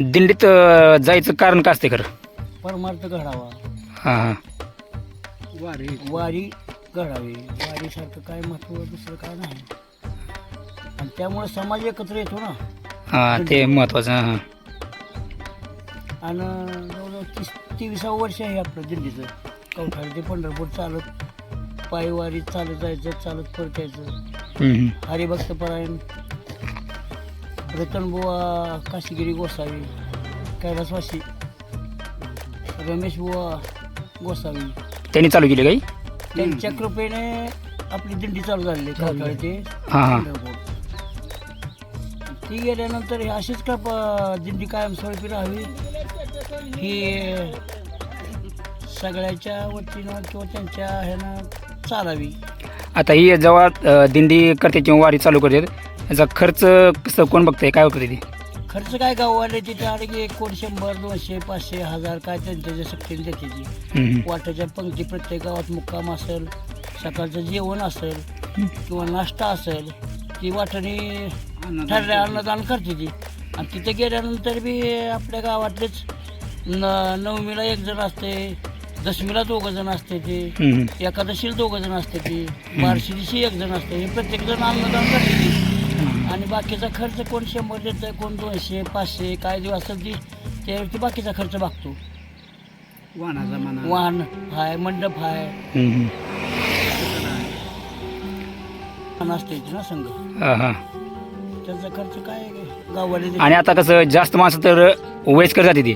दिंडीत अं, जायचं कारण का असते खरं? परमार्थ घडावा. हां हां. वारी. वारी घडावी. वारीसारखं काय महत्त्व दुसरं काय नाही. आणि त्यामुळे समाज एकत्र येतो ना. हां ते महत्वाचं हां आणि जवळजवळ तीस तेविसावं वर्ष आहे आपलं दिल्लीचं कवठाळी ते पंढरपूर चालत पायवारी चालत जायचं चालत परत यायचं. हम्म. हरिभक्तपरायण रतनबुवा काशीगिरी गोसावी कैलासवासी रमेश बुवा गोसावी त्यांनी चालू केली काही? त्यांच्या कृपेने आपली दिंडी चालू झालेली कवठाळी ते हां हां. पंढरपूर. ती गेल्यानंतर हे अशीच का प- दिंडी कायमस्वरूपी राहावी. ही सगळ्याच्या वतीनं किंवा त्यांच्या ह्यानं चालावी. आता ही जेव्हा अं, दिंडी करते किंवा वारी चालू करते याचा खर्च कसं कोण बघतंय? काय करते ते खर्च काय गाववाले तिथे आले की एक कोण शंभर दोनशे पाचशे हजार काय त्यांच्या शक्तीने देते ती. हम्म, पंक्ती प्रत्येक गावात मुक्काम असेल सकाळचं जेवण असेल किंवा नाश्ता असेल ती वाटणी ठरल्या अन्नदान करते ती. आणि तिथे गेल्यानंतर बी आपल्या गावातलेच न नवमीला एक जण असते दशमीला दोघं जण असते ते. हम्म. एकादशीला दोघं जण असते ती. बारशी दिवशी एक जण असते. हे प्रत्येक जण अन्नदान करते ती. आणि बाकीचा खर्च कोण शंभर देतं कोण दोनशे पाचशे काय दिवस असेल ती त्यावरती बाकीचा खर्च वाहनाचा म्हणा. वाहन हाय मंडप हाय. हम्म, हम्म. वाहन असते इथे ना संघ. हां हां. त्याचा खर्च काय गाववाले देतात. आणि आता कसं जास्त माणसं तर वयस्कर जाते ती.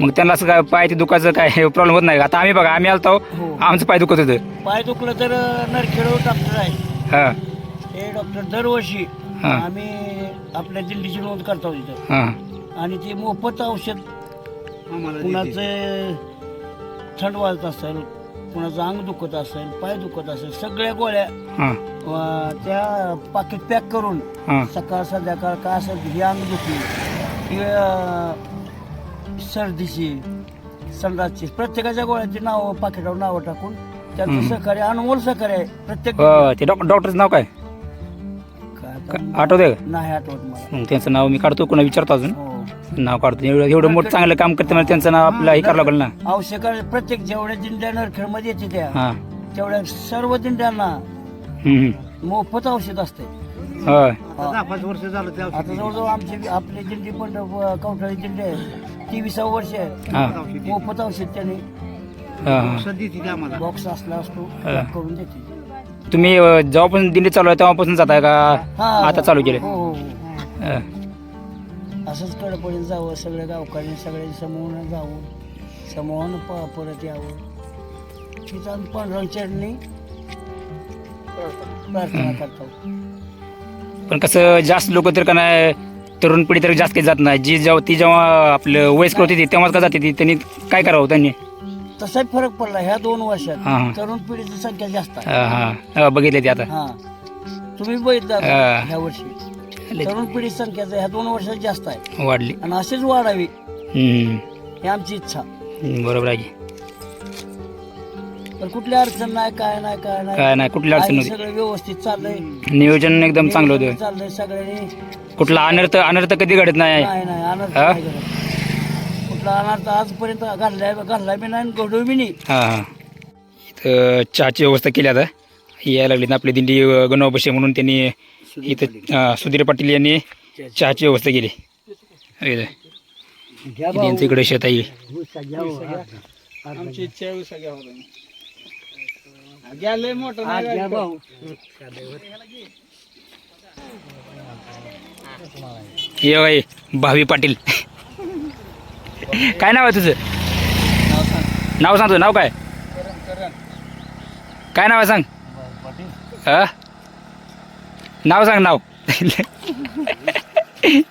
मग त्यांना असं काय पाय ते दुखायचं काय प्रॉब्लेम होत नाही. आता आम्ही बघा आम्ही आलतो हो. आमचं पाय दुखत होतं. पाय दुखलं तर नरखेडो डॉक्टर आहे. हां. ते डॉक्टर दरवर्षी हा. आम्ही आपल्या दिल्लीची नोंद करतो तिथं हां आणि ते मोफत औषध. कुणाचं थंड वाजत असेल कुणाचं अंग दुखत असेल पाय दुखत असेल सगळ्या गोळ्या हां अं, त्या पाकिट पॅक करून हां सकाळ संध्याकाळ काय असेल ही अंग अं, सर्दीची संडासची प्रत्येकाच्या गोळ्याची नावं पाकिटावर नावं टाकून त्यांचं. सहकार्य अनमोल सहकार्य आहे प्रत्येक हो ते डॉक्टरचं नाव काय का- आठवतंय का? नाही आठवत मला. मग त्यांचं नाव मी काढतो कोणा विचारतो अजून? हो. नाव काढतो. एवढं एवढं मोठं चांगलं काम करते मला त्यांचं नाव आपलं हे करावं लागेल ना? आवश्यक प्रत्येक जेवढ्या दिंड्या नरखेडमध्ये येते त्या हां. तेवढ्या सर्व हम्म, हम्म. मोफत औषध असते. होय. आता दहा पाच वर्ष झालं त्या आता जवळजवळ आमची आपली दिंडी पण आहे. ती विसावं वर्ष आहे. हां. मोफत औषध त्याने हां हां. औषध देते ते आम्हाला. बॉक्स असला असतो हा. करून देते. तुम्ही अं, जेव्हापासून दिंडी चालू आहे तेव्हापासून जाताय का? हा. आता चालू केले हो हो हो. असंच कडपर्यंत जावं सगळ्या गावकऱ्यांनी सगळ्या समूहानं जावं समूहानं प परत यावं. तिथं आम्ही पांढरा चरणी प्रार्थना करतो. पण कसं जास्त लोक तर का नाही तरुण पिढी तर जास्त काही जात नाही. जी जेव्हा ती जेव्हा आपलं वयस्कर होती ती तेव्हाच का जाते ती? त्यांनी काय करावं त्यांनी? तसाच फरक पडला ह्या दोन हा, हा. वर्षात तरुण पिढीची संख्या जास्त आहे. हां बघितले ते आता. हा. तुम्ही बघितलं हा. ह्या वर्षी. तरुण पिढी संख्या ह्या दोन वर्षात जास्त आहे. वाढली. आणि अशीच वाढावी. हम्म. ही आमची इच्छा. बरोबर आहे की. कुठली अडचण नाही काय नाही काय नाही. काय नाही कुठली अडचण आहे सगळं व्यवस्थित चाललंय. नियोजन एकदम चांगलं होतं. चाललंय सगळ्यांनी. कुठला अनर्थ अनर्थ कधी घडत नाही. नाही हा? कुठला अनर्थ आजपर्यंत घडलाय घडलाय बी नाही घडू बी नाही. हां हां. इथं चहाची व्यवस्था केली आता. यायला लागली ना आपली दिंडी गणवा बसे म्हणून त्यांनी इथं हां, सुधीर पाटील यांनी चहाची व्यवस्था केली. त्यांचं इकडे शेत आहे. आमची इच्छा आहे सगळ्या होतं मोठं भावी पाटील. काय नाव आहे तुझं? नाव सांग. नाव काय? काय नाव आहे सांग? नाव सांग नाव.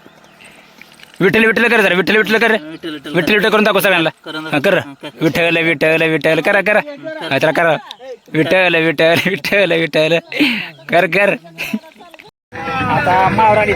विठ्ठल विठ्ठल कर जरा. विठ्ठल विठ्ठल कर. विठ्ठल विठ्ठल करून दाखव सगळ्यांना. हा, कर. विठ्ठल विठ्ठल विठ्ठल. करा करा. हा, चला करा. विठ्ठल विठ्ठल विठ्ठल विठ्ठल. कर कर. आता मावर आली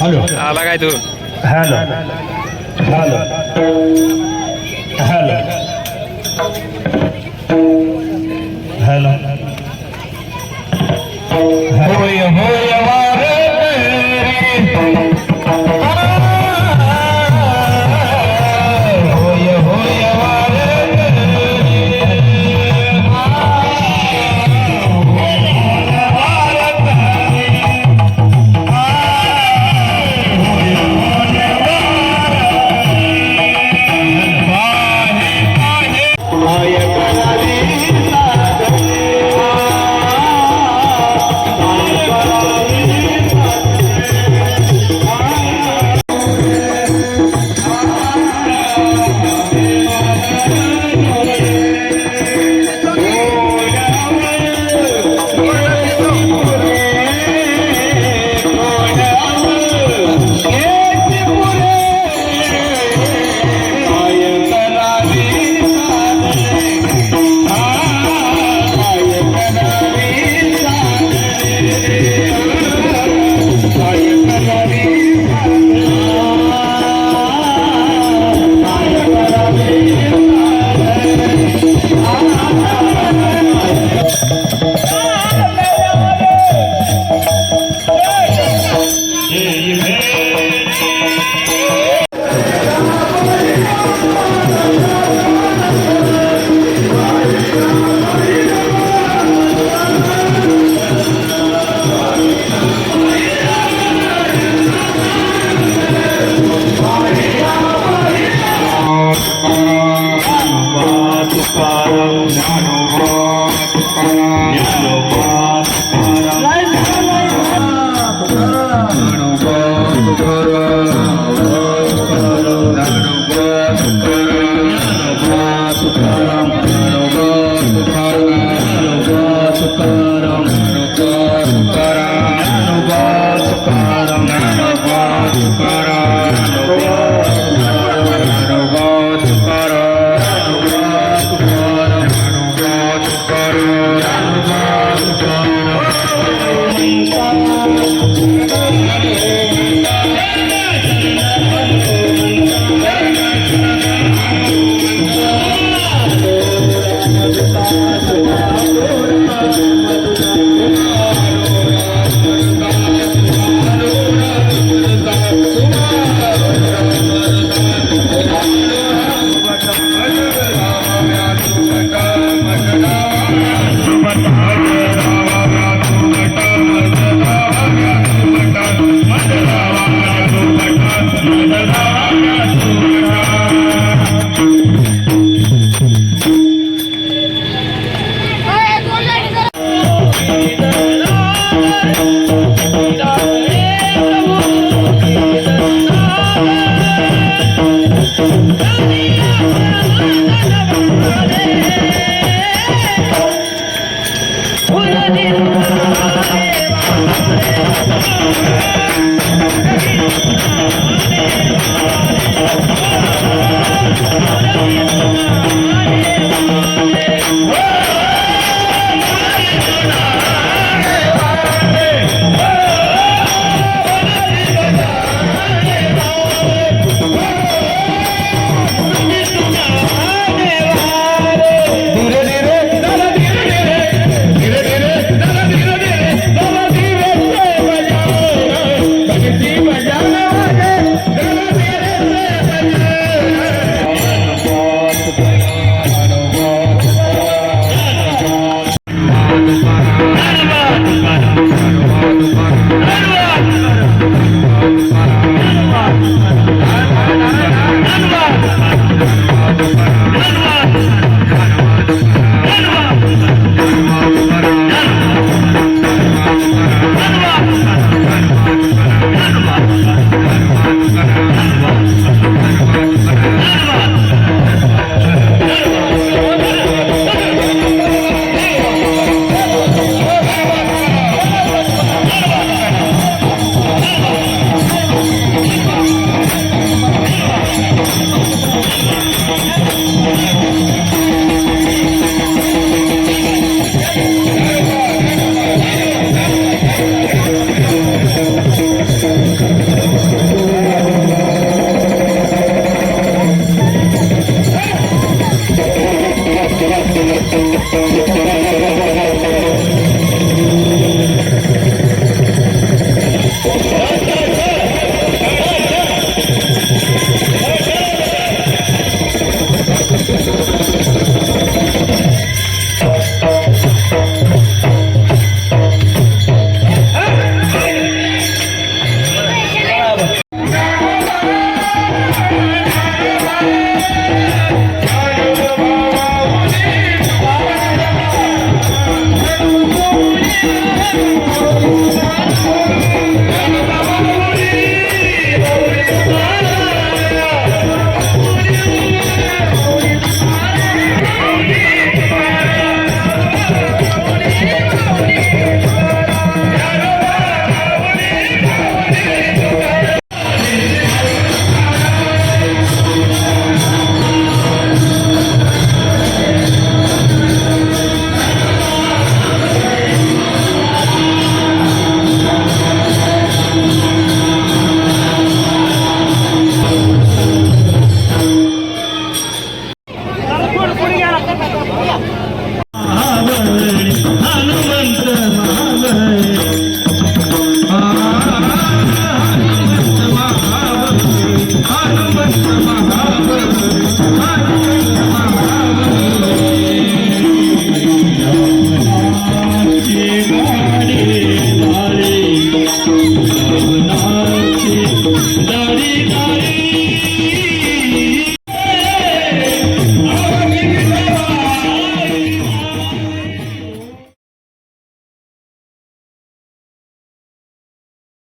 हॅलो आला काय तू hello hello hello Sparrow, Sparrow, Sparrow,